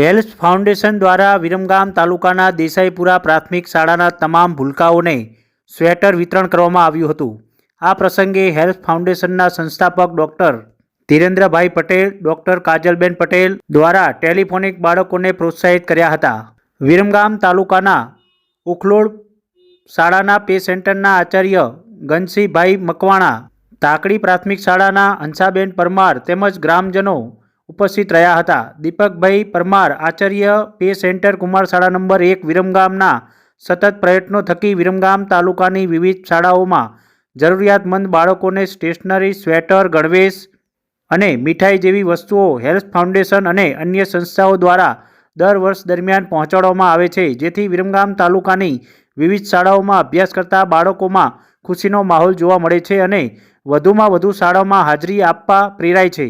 Health foundation દ્વારા વિરમગામ તાલુકાના દેસાઈપુરા પ્રાથમિક શાળાના તમામ ભૂલકાઓને સ્વેટર વિતરણ કરવામાં આવ્યું હતું. આ પ્રસંગે હેલ્થ ફાઉન્ડેશનના સંસ્થાપક ડૉક્ટર ધીરેન્દ્રભાઈ પટેલ, ડૉક્ટર કાજલબેન પટેલ દ્વારા ટેલિફોનિક બાળકોને પ્રોત્સાહિત કર્યા હતા. વિરમગામ તાલુકાના ઉખલોડ શાળાના પે સેન્ટરના આચાર્ય ઘનસીભાઈ મકવાણા તાકડી પ્રાથમિક શાળાના હંસાબેન પરમાર તેમજ ગ્રામજનો ઉપસ્થિત રહ્યા હતા. દીપકભાઈ પરમાર, આચાર્ય પે સેન્ટર કુમાર શાળા નંબર એક, વિરમગામના સતત પ્રયત્નો થકી વિરમગામ તાલુકાની વિવિધ શાળાઓમાં જરૂરિયાતમંદ બાળકોને સ્ટેશનરી, સ્વેટર, ગણવેશ અને મીઠાઈ જેવી વસ્તુઓ, હેલ્થ ફાઉન્ડેશન અને અન્ય સંસ્થાઓ દ્વારા દર વર્ષ દરમિયાન પહોંચાડવામાં આવે છે. જેથી વિરમગામ તાલુકાની વિવિધ શાળાઓમાં અભ્યાસ કરતા બાળકોમાં ખુશીનો માહોલ જોવા મળે છે અને વધુમાં વધુ શાળાઓમાં હાજરી આપવા પ્રેરાય છે.